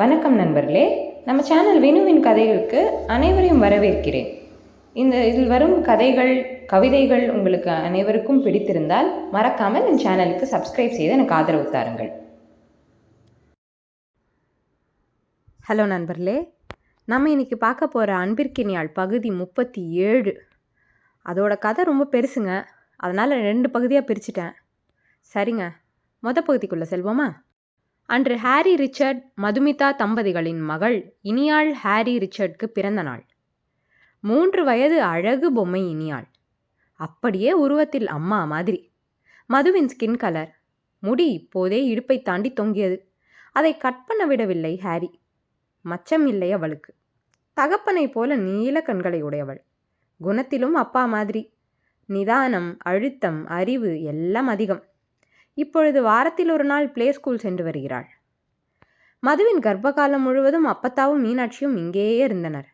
வணக்கம் நண்பர்களே. நம்ம சேனல் வினுவின் கதைகளுக்கு அனைவரையும் வரவேற்கிறேன். இந்த இதில் வரும் கதைகள் கவிதைகள் உங்களுக்கு அனைவருக்கும் பிடித்திருந்தால் மறக்காமல் என் சேனலுக்கு சப்ஸ்கிரைப் செய்து எனக்கு ஆதரவு தாருங்கள். ஹலோ நண்பர்களே. நம்ம இன்னைக்கு பார்க்க போகிற அன்பிற்கினியாள் பகுதி முப்பத்தி ஏழு. அதோட கதை ரொம்ப பெருசுங்க. அதனால் ரெண்டு பகுதியாக பிரிச்சிட்டேன். சரிங்க. மொத பகுதிக்குள்ளே செல்வோமா? அன்று ஹாரி ரிச்சர்ட் மதுமிதா தம்பதிகளின் மகள் இனியாள் ஹாரி ரிச்சர்ட்க்கு பிறந்த நாள். மூன்று வயது அழகு பொம்மை இனியாள். அப்படியே உருவத்தில் அம்மா மாதிரி. மதுவின் ஸ்கின் கலர் முடி இப்போதே இடுப்பை தாண்டி தொங்கியது. அதை கட் பண்ண விடவில்லை ஹாரி. மச்சம் இல்லை அவளுக்கு. தகப்பனைப் போல நீல கண்களை உடையவள். குணத்திலும் அப்பா மாதிரி. நிதானம் அழுத்தம் அறிவு எல்லாம் அதிகம். இப்பொழுது வாரத்தில் ஒரு நாள் பிளே ஸ்கூல் சென்று வருகிறாள். மதுவின் கர்ப்பகாலம் முழுவதும் அப்பத்தாவும் மீனாட்சியும் இங்கேயே இருந்தனர்.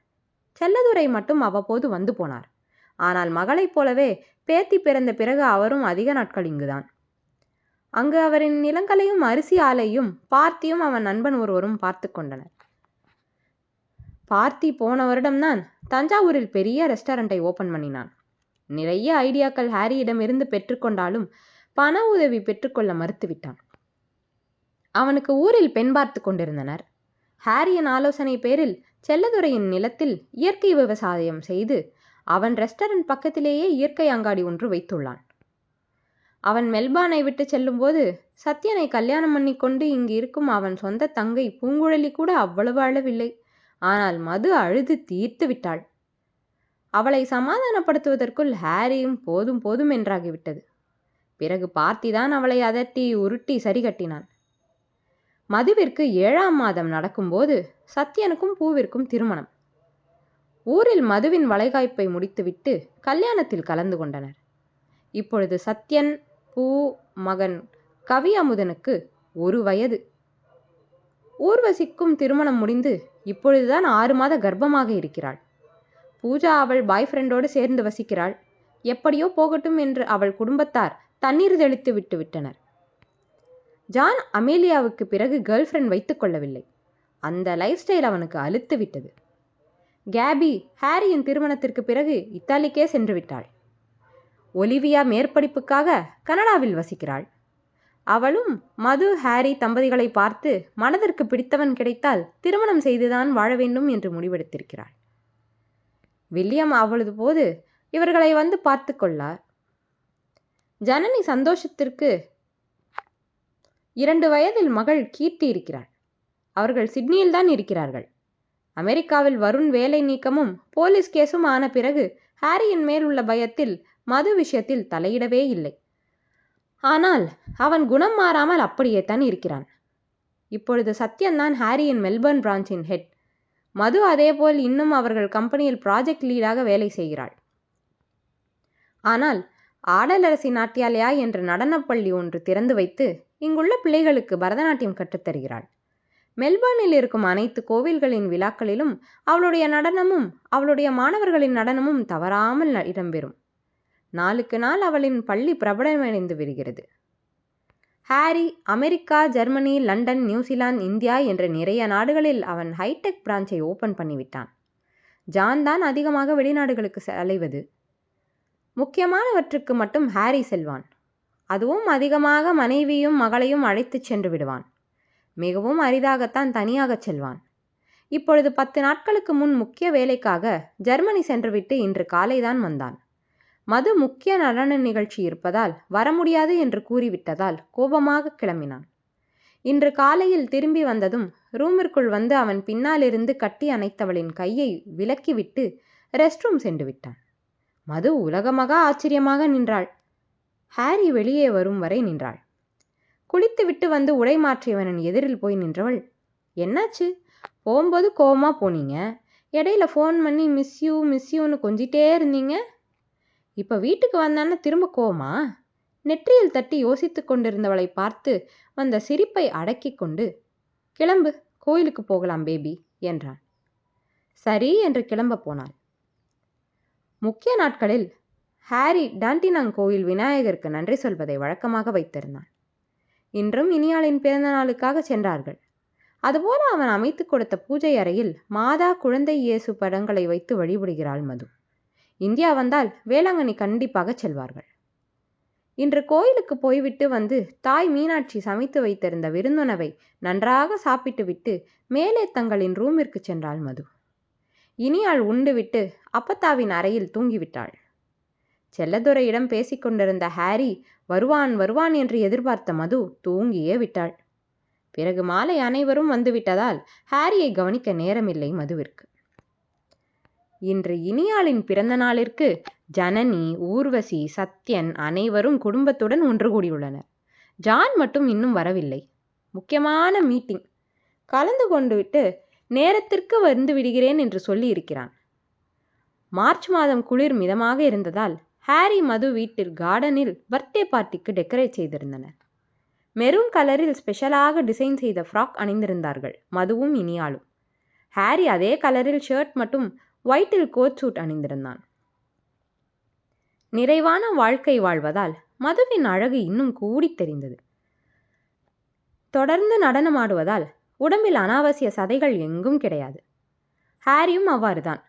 செல்லதுரை மட்டும் அவ்வப்போது வந்து போனார். ஆனால் மகளைப் போலவே பேத்தி பிறந்த பிறகு அவரும் அதிக நாட்கள் இங்குதான். அங்கு அவரின் நிலங்களையும் அரிசி ஆலையும் பார்த்தியும் அவன் நண்பன் ஒருவரும் பார்த்து கொண்டனர். பார்த்தி போன வருடம்தான் தஞ்சாவூரில் பெரிய ரெஸ்டாரண்ட்டை ஓபன் பண்ணினான். நிறைய ஐடியாக்கள் ஹாரியிடமிருந்து பெற்றுக்கொண்டாலும் பண உதவி பெற்றுக்கொள்ள மறுத்துவிட்டான். அவனுக்கு ஊரில் பெண் பார்த்து கொண்டிருந்தனர். ஹாரியின் ஆலோசனை பேரில் செல்லதுரையின் நிலத்தில் இயற்கை விவசாயம் செய்து அவன் ரெஸ்டாரண்ட் பக்கத்திலேயே இயற்கை அங்காடி ஒன்று வைத்துள்ளான். அவன் மெல்பானை விட்டு செல்லும்போது சத்யனை கல்யாணம் பண்ணி கொண்டு இங்கு இருக்கும் அவன் சொந்த தங்கை பூங்குழலி கூட அவ்வளவு அழவில்லை. ஆனால் மது அழுது தீர்த்து விட்டாள். அவளை சமாதானப்படுத்துவதற்குள் ஹாரியும் போதும் போதும் என்றாகிவிட்டது. பிறகு பார்த்திதான் அவளை அதட்டி உருட்டி சரி கட்டினான். மதுவிற்கு ஏழாம் மாதம் நடக்கும்போது சத்யனுக்கும் பூவிற்கும் திருமணம். ஊரில் மதுவின் வளைகாய்ப்பை முடித்துவிட்டு கல்யாணத்தில் கலந்து கொண்டனர். இப்பொழுது சத்யன் பூ மகன் கவி அமுதனுக்கு ஒரு வயது. ஊர்வசிக்கும் திருமணம் முடிந்து இப்பொழுதுதான் ஆறு மாத கர்ப்பமாக இருக்கிறாள். பூஜா அவள் பாய் ஃப்ரெண்டோடு சேர்ந்து வசிக்கிறாள். எப்படியோ போகட்டும் என்று அவள் குடும்பத்தார் தண்ணீர் தெளித்து விட்டு விட்டனர். ஜான் அமேலியாவுக்கு பிறகு கேர்ள் ஃப்ரெண்ட் வைத்துக் கொள்ளவில்லை. அந்த லைஃப் ஸ்டைல் அவனுக்கு அழுத்து விட்டது. கேபி ஹாரியின் திருமணத்திற்கு பிறகு இத்தாலிக்கே சென்று விட்டாள். ஒலிவியா மேற்படிப்புக்காக கனடாவில் வசிக்கிறாள். அவளும் மது ஹாரி தம்பதிகளை பார்த்து மனதிற்கு பிடித்தவன் கிடைத்தால் திருமணம் செய்துதான் வாழ வேண்டும் என்று முடிவெடுத்திருக்கிறாள். வில்லியம் அவளது போது இவர்களை வந்து பார்த்து கொள்ளார். ஜனனி சந்தோஷத்திற்கு இரண்டு வயதில் மகள் கீர்த்தி இருக்கிறாள். அவர்கள் சிட்னியில் தான் இருக்கிறார்கள். அமெரிக்காவில் வருண் வேலை நீக்கமும் போலீஸ் கேஸும் ஆன பிறகு ஹாரியின் மேல் உள்ள பயத்தில் மது விஷயத்தில் தலையிடவே இல்லை. ஆனால் அவன் குணம் மாறாமல் அப்படியே தான் இருக்கிறான். இப்பொழுது சத்யன்தான் ஹாரியின் மெல்பர்ன் பிரான்ச்சின் ஹெட். மது அதேபோல் இன்னும் அவர்கள் கம்பெனியில் ப்ராஜெக்ட் லீடாக வேலை செய்கிறாள். ஆனால் ஆடலரசி நாட்டியாலயா என்ற நடனப்பள்ளி ஒன்று திறந்து வைத்து இங்குள்ள பிள்ளைகளுக்கு பரதநாட்டியம் கற்றுத்தருகிறாள். மெல்பர்னில் இருக்கும் அனைத்து கோவில்களின் விழாக்களிலும் அவளுடைய நடனமும் அவளுடைய மாணவர்களின் நடனமும் தவறாமல் இடம்பெறும். நாளுக்கு நாள் அவளின் பள்ளி பிரபலமடைந்து வருகிறது Harry America Germany London New Zealand India என்ற நிறைய நாடுகளில் அவன் ஹைடெக் பிரான்ச்சை ஓபன் பண்ணிவிட்டான். ஜான் தான் அதிகமாக வெளிநாடுகளுக்கு அலைவது. முக்கியமானவற்றுக்கு மட்டும் ஹாரி செல்வான். அதுவும் அதிகமாக மனைவியும் மகளையும் அழைத்துச் சென்று விடுவான். மிகவும் அரிதாகத்தான் தனியாகச் செல்வான். இப்பொழுது பத்து நாட்களுக்கு முன் முக்கிய வேலைக்காக ஜெர்மனி சென்றுவிட்டு இன்று காலைதான் வந்தான். மது முக்கிய நடன நிகழ்ச்சி இருப்பதால் வர முடியாது என்று கூறிவிட்டதால் கோபமாக கிளம்பினான். இன்று காலையில் திரும்பி வந்ததும் ரூமிற்குள் வந்து அவன் பின்னாலிருந்து கட்டி அணைத்தவளின் கையை விலக்கிவிட்டு ரெஸ்ட் ரூம் சென்று விட்டான். மது உலகமாக ஆச்சரியமாக நின்றாள். ஹாரி வெளியே வரும் வரை நின்றாள். குளித்துவிட்டு வந்து உடை மாற்றியவனின் எதிரில் போய் நின்றவள் என்னாச்சு? போகும்போது கோவமாக போனீங்க? இடையில ஃபோன் பண்ணி மிஸ் யூ மிஸ் யூன்னு கொஞ்சிட்டே இருந்தீங்க? இப்போ வீட்டுக்கு வந்தான்னு திரும்ப கோமா நெற்றியில் தட்டி யோசித்து கொண்டிருந்தவளை பார்த்து வந்த சிரிப்பை அடக்கி கொண்டு கிளம்பு கோயிலுக்கு போகலாம் பேபி என்றான் சரி என்று கிளம்ப போனாள். முக்கிய நாட்களில் ஹாரி டான்டினாங் கோயில் விநாயகருக்கு நன்றி சொல்வதை வழக்கமாக வைத்திருந்தான். இன்றும் இனியாளின் பிறந்த நாளுக்காக சென்றார்கள். அதுபோல அவன் அமைத்து கொடுத்த பூஜை அறையில் மாதா குழந்தை இயேசு படங்களை வைத்து வழிபடுகிறாள் மது. இந்தியா வந்தால் வேளாங்கண்ணி கண்டிப்பாக செல்வார்கள். இன்று கோயிலுக்கு போய்விட்டு வந்து தாய் மீனாட்சி சமைத்து வைத்திருந்த விருந்துணவை நன்றாக சாப்பிட்டுவிட்டு மேலே தங்களின் ரூமிற்கு சென்றாள் மது. இனியாள் உண்டுவிட்டு அப்பத்தாவின் அறையில் தூங்கிவிட்டாள். செல்லதுரையிடம் பேசிக்கொண்டிருந்த ஹாரி வருவான் வருவான் என்று எதிர்பார்த்த மது தூங்கியே விட்டாள். பிறகு மாலை அனைவரும் வந்துவிட்டதால் ஹாரியை கவனிக்க நேரமில்லை மதுவிற்கு. இன்று இனியாளின் பிறந்த நாளிற்கு ஜனனி ஊர்வசி சத்யன் அனைவரும் குடும்பத்துடன் ஒன்று கூடியுள்ளனர். ஜான் மட்டும் இன்னும் வரவில்லை. முக்கியமான மீட்டிங். கலந்து கொண்டு விட்டு நேரத்திற்கு வந்து விடுகிறேன் என்று சொல்லி இருக்கிறான் மார்ச் மாதம் குளிர் மிதமாக இருந்ததால் ஹாரி மது வீட்டில் கார்டனில் பர்த்டே பார்ட்டிக்கு டெக்கரேட் செய்திருந்தனர். மெரூன் கலரில் ஸ்பெஷலாக டிசைன் செய்த ஃப்ராக் அணிந்திருந்தார்கள் மதுவும் இனியாலும் ஹாரி அதே கலரில் ஷர்ட் மட்டும் ஒயிட்டில் கோட் சூட் அணிந்திருந்தான். நிறைவான வாழ்க்கை வாழ்வதால் மதுவின் அழகு இன்னும் கூடி தெரிந்தது. தொடர்ந்து நடனமாடுவதால் உடம்பில் அனாவசிய சதைகள் எங்கும் கிடையாது. ஹாரியும் அவ்வாறுதான்.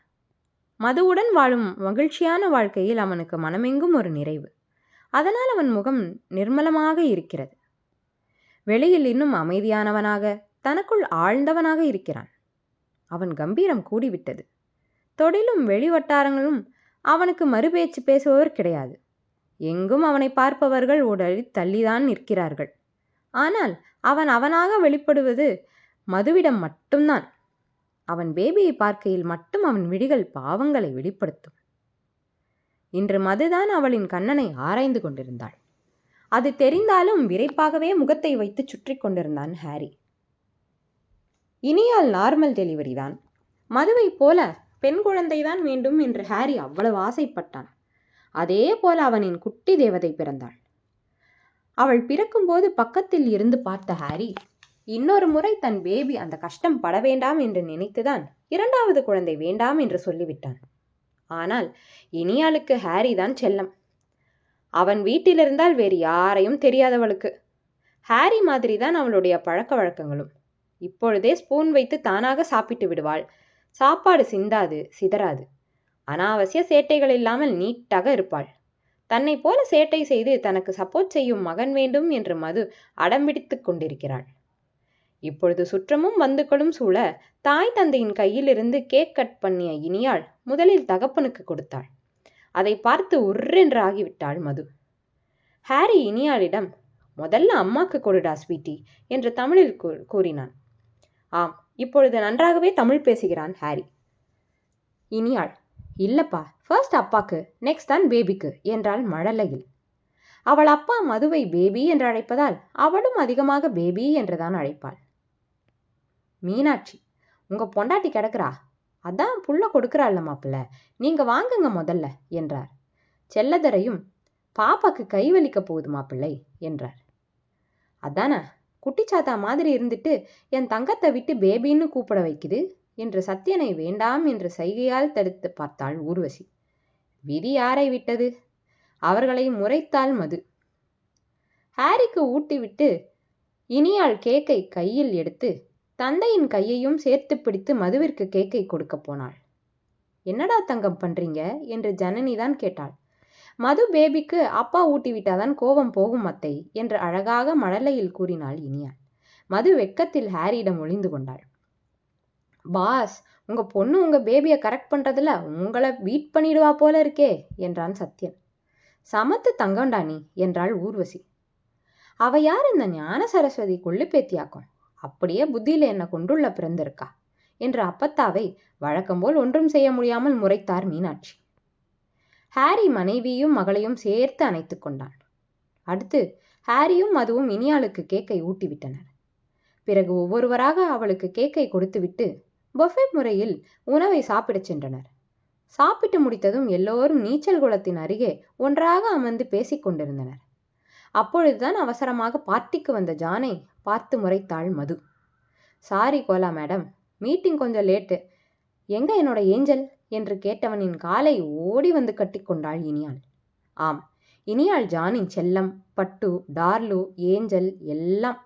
மதுவுடன் வாழும் மகிழ்ச்சியான வாழ்க்கையில் அவனுக்கு மனமெங்கும் ஒரு நிறைவு. அதனால் அவன் முகம் நிர்மலமாக இருக்கிறது. வெளியில் இன்னும் அமைதியானவனாக தனக்குள் ஆழ்ந்தவனாக இருக்கிறான். அவன் கம்பீரம் கூடிவிட்டது. தொழிலும் வெளிவட்டாரங்களும் அவனுக்கு மறுபேச்சு பேசுபவர் கிடையாது. எங்கும் அவனை பார்ப்பவர்கள் உடலில் தள்ளிதான் நிற்கிறார்கள். ஆனால் அவன் அவனாக வெளிப்படுவது மதுவிடம் மட்டும்தான். அவன் பேபியை பார்க்கையில் மட்டும் அவன் விழிகள் பாவங்களை வெளிப்படுத்தும். இன்று மதுதான் அவளின் கண்ணனை ஆராய்ந்து கொண்டிருந்தாள். அது தெரிந்தாலும் விரைப்பாகவே முகத்தை வைத்து சுற்றி கொண்டிருந்தான் ஹாரி. இனியால் நார்மல் டெலிவரி தான். மதுவைப் போல பெண் குழந்தைதான் வேண்டும் என்று ஹாரி அவ்வளவு ஆசைப்பட்டான். அதே போல அவனின் குட்டி தேவதை பிறந்தாள். அவள் பிறக்கும்போது பக்கத்தில் இருந்து பார்த்த ஹாரி இன்னொரு முறை தன் பேபி அந்த கஷ்டம் பட வேண்டாம் என்று நினைத்துதான் இரண்டாவது குழந்தை வேண்டாம் என்று சொல்லிவிட்டான். ஆனால் இனியாளுக்கு ஹாரி தான் செல்லம். அவன் வீட்டிலிருந்தால் வேறு யாரையும் தெரியாதவளுக்கு. ஹாரி மாதிரி தான் அவளுடைய பழக்க வழக்கங்களும். இப்பொழுதே ஸ்பூன் வைத்து தானாக சாப்பிட்டு விடுவாள். சாப்பாடு சிந்தாது சிதறாது. அனாவசிய சேட்டைகள் இல்லாமல் நீட்டாக இருப்பாள். தன்னை போல சேட்டை செய்து தனக்கு சப்போர்ட் செய்யும் மகன் வேண்டும் என்று மது அடம்பிடித்து கொண்டிருக்கிறாள். இப்பொழுது சுற்றமும் பந்துக்களும் சூழ தாய் தந்தையின் கையிலிருந்து கேக் கட் பண்ணிய இனியாள் முதலில் தகப்பனுக்கு கொடுத்தாள். அதை பார்த்து உர்ரென்று ஆகிவிட்டாள் மது. ஹாரி இனியாளிடம் முதல்ல அம்மாக்கு கொடுடா ஸ்வீட்டி என்று தமிழில் கூறினான். ஆம் இப்பொழுது நன்றாகவே தமிழ் பேசுகிறான் ஹாரி. இனியாள் இல்லப்பா ஃபர்ஸ்ட் அப்பாக்கு நெக்ஸ்ட் தான் பேபிக்கு என்றாள் மழலையில். அவள் அப்பா மதுவை பேபி என்று அழைப்பதால் அவளும் அதிகமாக பேபி என்றுதான் அழைப்பாள். மீனாட்சி உங்கள் பொண்டாட்டி கிடக்குறா? அதான் புள்ள கொடுக்குறாள்ல மாப்பிள்ள. நீங்கள் வாங்குங்க முதல்ல என்றார். செல்லதரையும் பாப்பாக்கு கை வலிக்க போகுது மாப்பிள்ளை என்றார். அதானே? குட்டிச்சாத்தா மாதிரி இருந்துட்டு என் தங்கத்தை விட்டு பேபின்னு கூப்பிட வைக்குது? என்று சத்தியனை வேண்டாம் என்று சைகையால் தடுத்து பார்த்தாள் ஊர்வசி. விதி யாரை விட்டது? அவர்களை முறைத்தாள் மது. ஹாரிக்கு ஊட்டிவிட்டு இனியாள் கேக்கை கையில் எடுத்து தந்தையின் கையையும் சேர்த்து பிடித்து மதுவிற்கு கேக்கை கொடுக்க போனாள். என்னடா தங்கம் பண்றீங்க? என்று ஜனனி தான் கேட்டாள். மது பேபிக்கு அப்பா ஊட்டி விட்டாதான் கோபம் போகும் அத்தை என்று அழகாக மழலையில் கூறினாள் இனியாள் மது வெக்கத்தில் ஹாரியிடம் ஒளிந்து கொண்டாள். பாஸ் உங்க பொண்ணு உங்க பேபியை கரெக்ட் பண்றதுல உங்களை பீட் பண்ணிடுவா போல இருக்கே என்றான் சத்யன். சமத்து தங்கம்டா நீ என்றாள் ஊர்வசி. அவ யார் இந்த ஞான சரஸ்வதி கொள்ளு பேத்தியாக்கும்? அப்படியே புத்தியில என்ன கொண்டுள்ள பிறந்திருக்கா? என்று அப்பத்தாவை வழக்கம்போல் ஒன்றும் செய்ய முடியாமல் முறைத்தார் மீனாட்சி. ஹாரி மனைவியும் மகளையும் சேர்த்து அணைத்து கொண்டான் அடுத்து ஹாரியும் அதுவும் இனியாளுக்கு கேக்கை ஊட்டிவிட்டனர். பிறகு ஒவ்வொருவராக அவளுக்கு கேக்கை கொடுத்துவிட்டு பொஃபே முறையில் உணவை சாப்பிடச் சென்றனர். சாப்பிட்டு முடித்ததும் எல்லோரும் நீச்சல் குளத்தின் அருகே ஒன்றாக அமர்ந்து பேசிக் கொண்டிருந்தனர். அப்பொழுதுதான் அவசரமாக பார்ட்டிக்கு வந்த ஜானை பார்த்து முறைத்தாள் மது. சாரி கோலா மேடம் மீட்டிங் கொஞ்சம் லேட்டு. எங்க என்னோட ஏஞ்சல்? என்று கேட்டவனின் காலை ஓடி வந்து கட்டிக்கொண்டாள் இனியாள். ஆம் இனியாள் ஜானின் செல்லம் பட்டு டார்லு ஏஞ்சல் எல்லாம்.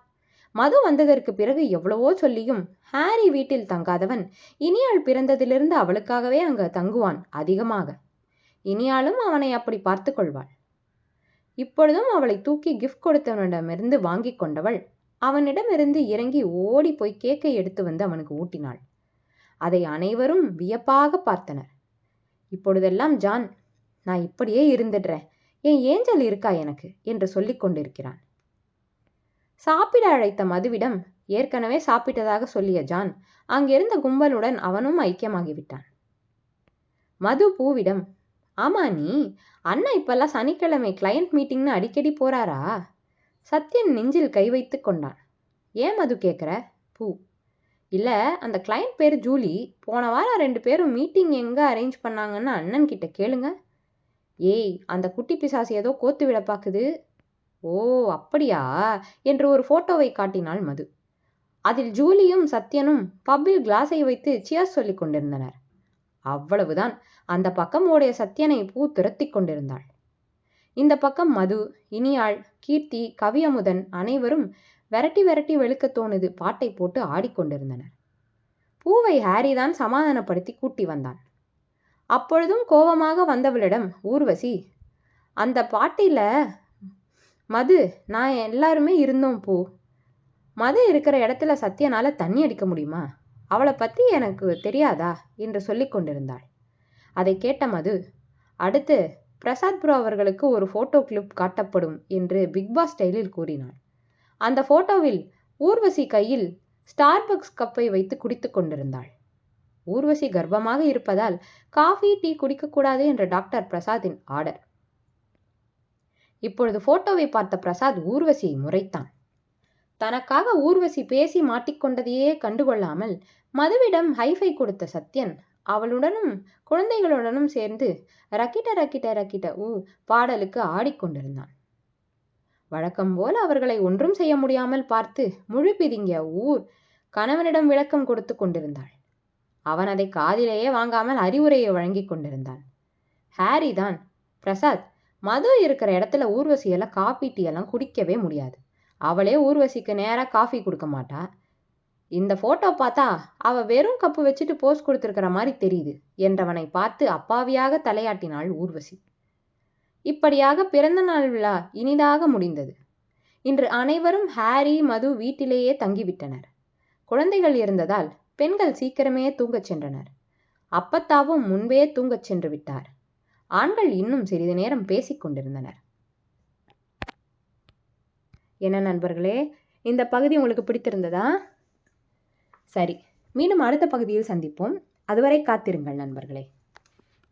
மது வந்ததற்கு பிறகு எவ்வளவோ சொல்லியும் ஹாரி வீட்டில் தங்காதவன் இனியாள் பிறந்ததிலிருந்து அவளுக்காகவே அங்கு தங்குவான் அதிகமாக. இனியாலும் அவனை அப்படி பார்த்து கொள்வாள். இப்பொழுதும் அவளை தூக்கி கிஃப்ட் கொடுத்தவனிடமிருந்து வாங்கி கொண்டவள் அவனிடமிருந்து இறங்கி ஓடி போய் கேக்கை எடுத்து வந்து அவனுக்கு ஊட்டினாள். அதை அனைவரும் வியப்பாக பார்த்தனர். இப்பொழுதெல்லாம் ஜான் நான் இப்படியே இருந்துடுறேன். என் ஏஞ்சல் இருக்கா எனக்கு? என்று சொல்லிக் கொண்டிருக்கிறான். சாப்பிட அழைத்த மதுவிடம் ஏற்கனவே சாப்பிட்டதாக சொல்லிய ஜான் அங்கிருந்த கும்பலுடன் அவனும் ஐக்கியமாகிவிட்டான். மது பூவிடம் ஆமா நீ. அண்ணா இப்பெல்லாம் சனிக்கிழமை கிளையண்ட் மீட்டிங்னு அடிக்கடி போறாரா? சத்யன் நெஞ்சில் கை வைத்து கொண்டான். ஏன் மது கேட்குற பூ. இல்லை அந்த கிளைண்ட் பேர் ஜூலி. போன வாரம் ரெண்டு பேரும் மீட்டிங் எங்கே அரேஞ்ச் பண்ணாங்கன்னு அண்ணன் கிட்ட கேளுங்க. ஏய் அந்த குட்டி பிசாசு ஏதோ கோத்து விட பார்க்குது ஓ அப்படியா? என்று ஒரு ஃபோட்டோவை காட்டினாள் மது. அதில் ஜூலியும் சத்யனும் பப்பில் கிளாஸை வைத்து சியர்ஸ் சொல்லிக் கொண்டிருந்தனர். அவ்வளவுதான். அந்த பக்கம் ஓடைய சத்யனை பூ துரத்தி கொண்டிருந்தாள். இந்த பக்கம் மது இனியாள் கீர்த்தி கவியமுதன் அனைவரும் விரட்டி விரட்டி வெளுக்கத் தோணுது பாட்டை போட்டு ஆடிக்கொண்டிருந்தனர். பூவை ஹாரி தான் சமாதானப்படுத்தி கூட்டி வந்தான். அப்பொழுதும் கோபமாக வந்தவளிடம் ஊர்வசி அந்த பாட்டில மது நான் எல்லாருமே இருந்தோம் பூ. மது இருக்கிற இடத்துல சத்யனால தண்ணி அடிக்க முடியுமா? அவளை பற்றி எனக்கு தெரியாதா? என்று சொல்லிக் கொண்டிருந்தாள் அதை கேட்ட மது அடுத்து பிரசாத் ப்ரோ அவர்களுக்கு ஒரு ஃபோட்டோ கிளிப் காட்டப்படும் என்று பிக்பாஸ் ஸ்டைலில் கூறினாள் அந்த ஃபோட்டோவில் ஊர்வசி கையில் ஸ்டார்பக்ஸ் கப்பை வைத்து குடித்து கொண்டிருந்தாள். ஊர்வசி கர்ப்பமாக இருப்பதால் காஃபி டீ குடிக்கக்கூடாது என்ற டாக்டர் பிரசாத்தின் ஆர்டர் இப்பொழுது போட்டோவை பார்த்த பிரசாத் ஊர்வசியை முறைத்தான். தனக்காக ஊர்வசி பேசி மாட்டிக்கொண்டதையே கண்டுகொள்ளாமல் மதுவிடம் ஹைஃபை கொடுத்த சத்யன் அவளுடனும் குழந்தைகளுடனும் சேர்ந்து ரக்கிட்ட ரக்கிட்ட ரக்கிட்ட ஊ பாடலுக்கு ஆடிக்கொண்டிருந்தான். வழக்கம் போல் அவர்களை ஒன்றும் செய்ய முடியாமல் பார்த்து முழு பிதுங்கிய ஊர் கணவனிடம் விளக்கம் கொடுத்து கொண்டிருந்தாள். அவன் அதை காதிலேயே வாங்காமல் அறிவுரையை வழங்கி கொண்டிருந்தான். ஹாரி தான் பிரசாத் மது இருக்கிற இடத்துல ஊர்வசியெல்லாம் காஃபி டீ எல்லாம் குடிக்கவே முடியாது. அவளே ஊர்வசிக்கு நேராக காஃபி கொடுக்க மாட்டா. இந்த ஃபோட்டோ பார்த்தா அவ வெறும் கப்பு வச்சுட்டு போஸ் கொடுத்துருக்கிற மாதிரி தெரியுது என்றவனை பார்த்து அப்பாவியாக தலையாட்டினாள் ஊர்வசி. இப்படியாக பிறந்த நாள் விழா இனிதாக முடிந்தது. இன்று அனைவரும் ஹாரி மது வீட்டிலேயே தங்கிவிட்டனர். குழந்தைகள் இருந்ததால் பெண்கள் சீக்கிரமே தூங்கச் சென்றனர். அப்பத்தாவும் முன்பே தூங்கச் சென்று விட்டார். ஆண்கள் இன்னும் சிறிது நேரம் பேசிக் கொண்டிருந்தனர். என்ன நண்பர்களே இந்த பகுதி உங்களுக்கு பிடித்திருந்ததா? சரி மீண்டும் அடுத்த பகுதியில் சந்திப்போம். அதுவரை காத்திருங்கள் நண்பர்களே.